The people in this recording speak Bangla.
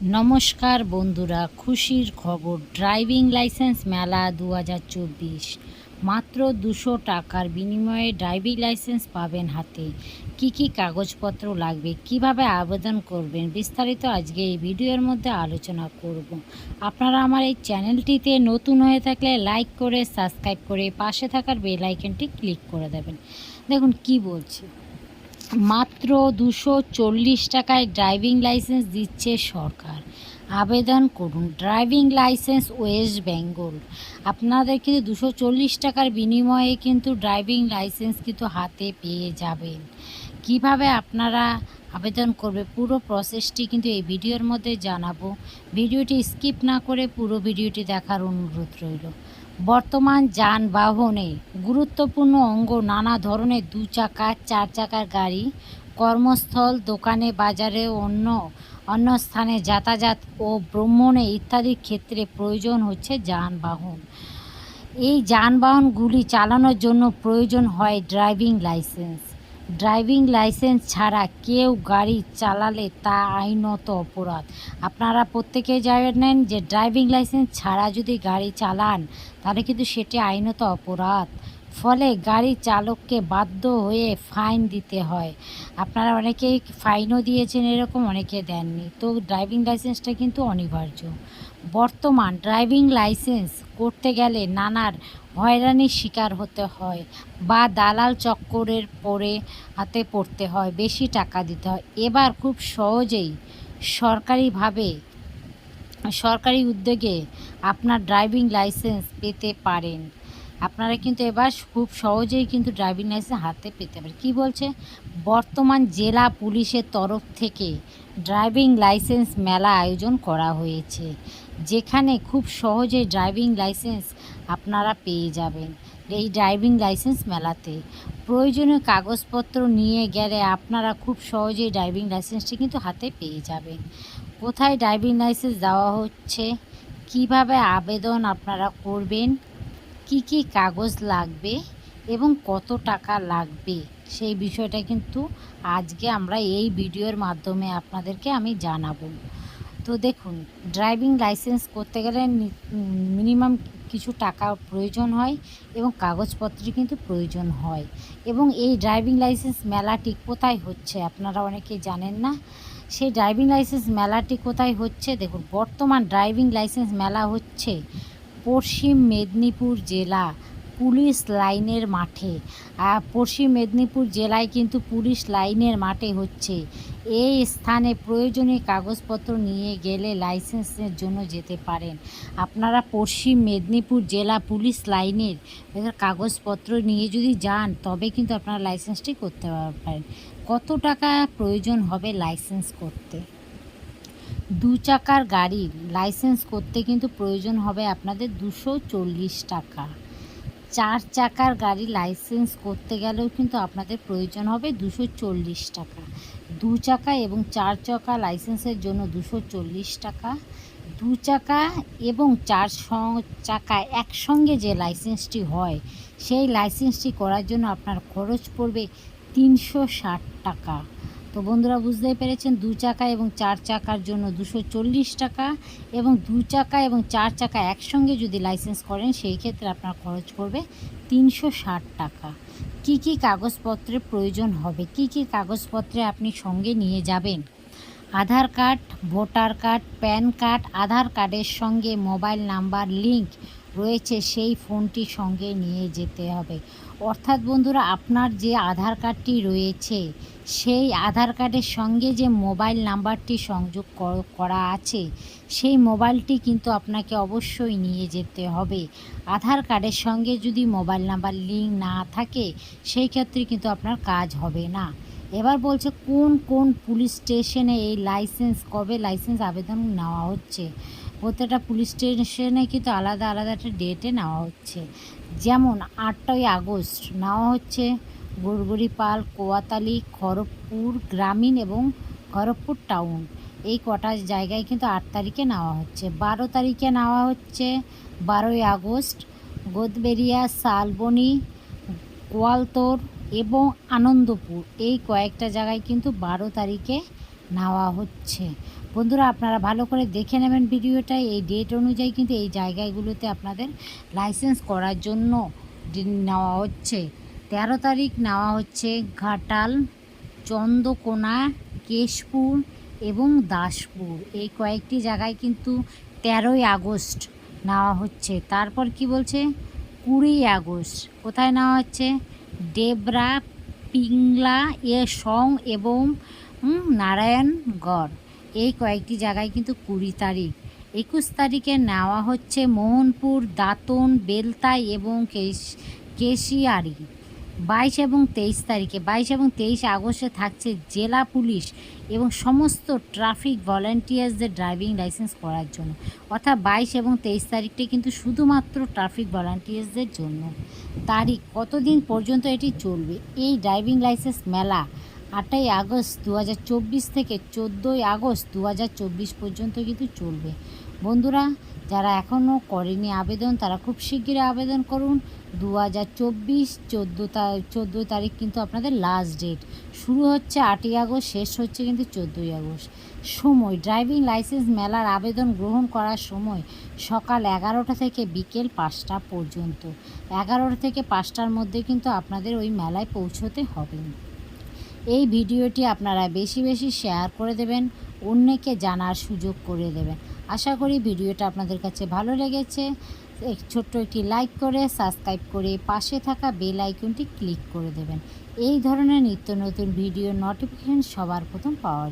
নমস্কার বন্ধুরা, খুশির খবর। ড্রাইভিং লাইসেন্স মেলা দু হাজার চব্বিশ। মাত্র দুশো টাকার বিনিময়ে ড্রাইভিং লাইসেন্স পাবেন হাতে। কি কি কাগজপত্র লাগবে? কীভাবে আবেদন করবেন? বিস্তারিত আজকে এই ভিডিওর মধ্যে আলোচনা করব। আপনারা আমার এই চ্যানেলটিতে নতুন হয়ে থাকলে লাইক করে, সাবস্ক্রাইব করে পাশে থাকার বেল আইকনটি ক্লিক করে দেবেন। দেখুন কি বলছি। মাত্র দুশো চল্লিশ টাকায় ড্রাইভিং লাইসেন্স দিচ্ছে সরকার। আবেদন করুন। Driving licence West Bengal. আপনাদের কিন্তু দুশো চল্লিশ টাকার বিনিময়ে কিন্তু ড্রাইভিং লাইসেন্স কিন্তু হাতে পেয়ে যাবেন। কীভাবে আপনারা আবেদন করবে পুরো প্রসেসটি কিন্তু এই ভিডিওর মধ্যে জানাব। ভিডিওটি স্কিপ না করে পুরো ভিডিওটি দেখার অনুরোধ রইল। বর্তমান যানবাহনে গুরুত্বপূর্ণ অঙ্গ নানা ধরনের দু চাকা চার চাকার গাড়ি, কর্মস্থল, দোকানে, বাজারে, অন্য অন্য স্থানে যাতায়াত ও ভ্রমণে ইত্যাদি ক্ষেত্রে প্রয়োজন হচ্ছে যানবাহন। এই যানবাহনগুলি চালানোর জন্য প্রয়োজন হয় ড্রাইভিং লাইসেন্স। ড্রাইভিং লাইসেন্স ছাড়া কেউ গাড়ি চালালে তা আইনত অপরাধ। আপনারা প্রত্যেকেই জানেন যে ড্রাইভিং লাইসেন্স ছাড়া যদি গাড়ি চালান, তাহলে কিন্তু সেটি আইনত অপরাধ। ফলে গাড়ি চালককে বাধ্য হয়ে ফাইন দিতে হয়। আপনারা অনেকেই ফাইনও দিয়েছেন, এরকম অনেকে দেননি। তো ড্রাইভিং লাইসেন্সটা কিন্তু অনিবার্য। বর্তমান ড্রাইভিং লাইসেন্স করতে গেলে নানার হয়রানির শিকার হতে হয় বা দালাল চক্করের পরে হাতে পড়তে হয়, বেশি টাকা দিতে হয়। এবার খুব সহজেই সরকারিভাবে, সরকারি উদ্যোগে আপনার ড্রাইভিং লাইসেন্স পেতে পারেন। আপনারা কিন্তু এবার খুব সহজেই কিন্তু ড্রাইভিং লাইসেন্স হাতে পেতে পারেন। কী বলছে? বর্তমান জেলা পুলিশের তরফ থেকে ড্রাইভিং লাইসেন্স মেলা আয়োজন করা হয়েছে, যেখানে খুব সহজে ড্রাইভিং লাইসেন্স আপনারা পেয়ে যাবেন। এই ড্রাইভিং লাইসেন্স মেলাতে। প্রয়োজনীয় কাগজপত্র নিয়ে গেলে আপনারা খুব সহজেই ড্রাইভিং লাইসেন্সটি কিন্তু হাতে পেয়ে যাবেন। কোথায় ড্রাইভিং লাইসেন্স দেওয়া হচ্ছে? কীভাবে আবেদন আপনারা করবেন? কি কি কাগজ লাগবে? এবং কত টাকা লাগবে? সেই বিষয়টা কিন্তু আজকে আমরা এই ভিডিওর মাধ্যমে আপনাদেরকে আমি জানাব। তো দেখুন ড্রাইভিং লাইসেন্স করতে গেলে মিনিমাম কিছু টাকা প্রয়োজন হয় এবং কাগজপত্রের কিন্তু প্রয়োজন হয়। এবং এই ড্রাইভিং লাইসেন্স মেলাটি কোথায় হচ্ছে আপনারা অনেকে জানেন না। সেই ড্রাইভিং লাইসেন্স মেলাটি কোথায় হচ্ছে? দেখুন, বর্তমান ড্রাইভিং লাইসেন্স মেলা হচ্ছে পশ্চিম মেদিনীপুর জেলা। পুলিশ লাইনের মাঠে। পশ্চিম মেদিনীপুর জেলায় কিন্তু পুলিশ লাইনের মাঠে হচ্ছে। এই স্থানে প্রয়োজনীয় কাগজপত্র নিয়ে গেলে লাইসেন্সের জন্য যেতে পারেন। আপনারা পশ্চিম মেদিনীপুর জেলা পুলিশ লাইনের কাগজপত্র নিয়ে যদি যান, তবে কিন্তু আপনারা লাইসেন্সটি করতে পারেন কত টাকা প্রয়োজন হবে লাইসেন্স করতে? দু চাকার গাড়ির লাইসেন্স করতে কিন্তু প্রয়োজন হবে আপনাদের দুশো টাকা। চার চাকার গাড়ি লাইসেন্স করতে গেলেও কিন্তু আপনাদের প্রয়োজন হবে দুশো চল্লিশ টাকা। দু চাকা এবং চার চাকা লাইসেন্সের জন্য দুশো চল্লিশ টাকা। দু চাকা এবং চার চাকা একসঙ্গে যে লাইসেন্সটি হয়, সেই লাইসেন্সটি করার জন্য আপনার খরচ পড়বে তিনশো ষাট টাকা। তো বন্ধুরা বুঝতেই পেরেছেন, দু চাকা এবং চার চাকার জন্য দুশো টাকা এবং দু চাকা এবং চার চাকা একসঙ্গে যদি লাইসেন্স করেন, সেই ক্ষেত্রে আপনার খরচ পড়বে তিনশো ষাট টাকা। কি কি কাগজপত্রের প্রয়োজন হবে? কি কি কাগজপত্রে আপনি সঙ্গে নিয়ে যাবেন? Aadhaar card, voter card, PAN card, Aadhaar কার্ডের সঙ্গে মোবাইল নাম্বার লিংক রয়েছে, সেই ফোনটি সঙ্গে নিয়ে যেতে হবে। অর্থাৎ বন্ধুরা, আপনার যে আধার কার্ডটি রয়েছে, সেই আধার কার্ডের সঙ্গে যে মোবাইল নাম্বারটি সংযোগ করা আছে, সেই মোবাইলটি কিন্তু আপনাকে অবশ্যই নিয়ে যেতে হবে। আধার কার্ডের সঙ্গে যদি মোবাইল নাম্বার লিঙ্ক না থাকে, সেই ক্ষেত্রে কিন্তু আপনার কাজ হবে না। এবার বলছে, কোন কোন পুলিশ স্টেশনে এই লাইসেন্স, কবে লাইসেন্স আবেদন নেওয়া হচ্ছে? প্রত্যেকটা পুলিশ স্টেশনে কিন্তু আলাদা আলাদা একটা ডেটে নেওয়া হচ্ছে। যেমন আটই আগস্ট নেওয়া হচ্ছে গড়গড়িপাল কোয়াতালি, খড়গপুর গ্রামীণ এবং খড়গপুর টাউন। এই কটা জায়গায় কিন্তু আট তারিখে নেওয়া হচ্ছে। বারো তারিখে নেওয়া হচ্ছে বারোই আগস্ট গোদবেরিয়া শালবনি, গোয়ালতোর এবং আনন্দপুর। এই কয়েকটা জায়গায় কিন্তু বারো তারিখে নেওয়া হচ্ছে। বন্ধুরা, আপনারা ভালো করে দেখে নেবেন ভিডিওটা। এই ডেট অনুযায়ী কিন্তু এই জায়গাগুলোতে আপনাদের লাইসেন্স করার জন্য নেওয়া হচ্ছে। তেরো তারিখ নেওয়া হচ্ছে ঘাটাল, চন্দ্রকোনা, কেশপুর এবং দাসপুর। এই কয়েকটি জায়গায় কিন্তু তেরোই আগস্ট নেওয়া হচ্ছে। তারপর কি বলছে? কুড়ি আগস্ট। কোথায় নেওয়া হচ্ছে? ডেবরা পিংলা, এ সং এবং নারায়ণগড়। এই কয়েকটি জায়গায় কিন্তু কুড়ি তারিখ। একুশ তারিখে নেওয়া হচ্ছে মোহনপুর, দাঁতন, বেলতাই এবং কেশ, কেশিয়ারি। বাইশ এবং তেইশ তারিখে, বাইশ এবং তেইশ আগস্টে থাকছে জেলা পুলিশ এবং সমস্ত ট্রাফিক ভলেন্টিয়ার্সদের ড্রাইভিং লাইসেন্স করার জন্য। অর্থাৎ বাইশ এবং তেইশ তারিখটি কিন্তু শুধুমাত্র ট্রাফিক ভলান্টিয়ার্সদের জন্য। তারিখ কতদিন পর্যন্ত এটি চলবে? এই ড্রাইভিং লাইসেন্স মেলা আটই আগস্ট দু হাজার চব্বিশ থেকে চোদ্দোই আগস্ট দু হাজার চব্বিশ পর্যন্ত কিন্তু চলবে। বন্ধুরা, যারা এখনও করেনি আবেদন, তারা খুব শীঘ্রই আবেদন করুন। দু হাজার চব্বিশ, চোদ্দ চোদ্দোই তারিখ কিন্তু আপনাদের লাস্ট ডেট শুরু হচ্ছে আটই আগস্ট, শেষ হচ্ছে কিন্তু চোদ্দোই আগস্ট। সময় ড্রাইভিং লাইসেন্স মেলার আবেদন গ্রহণ করার সময় সকাল এগারোটা থেকে বিকেল পাঁচটা পর্যন্ত। এগারোটা থেকে পাঁচটার মধ্যে কিন্তু আপনাদের ওই মেলায় পৌঁছতে হবে। এই ভিডিওটি আপনারা বেশি বেশি শেয়ার করে দেবেন, অন্যকে জানার সুযোগ করে দেবেন। আশা করি ভিডিওটা আপনাদের কাছে ভালো লেগেছে। ছোট্ট একটি লাইক করে, সাবস্ক্রাইব করে পাশে থাকা বেল আইকনটি ক্লিক করে দেবেন। এই ধরনের নিত্য নতুন ভিডিও নোটিফিকেশন সবার প্রথম পাওয়ার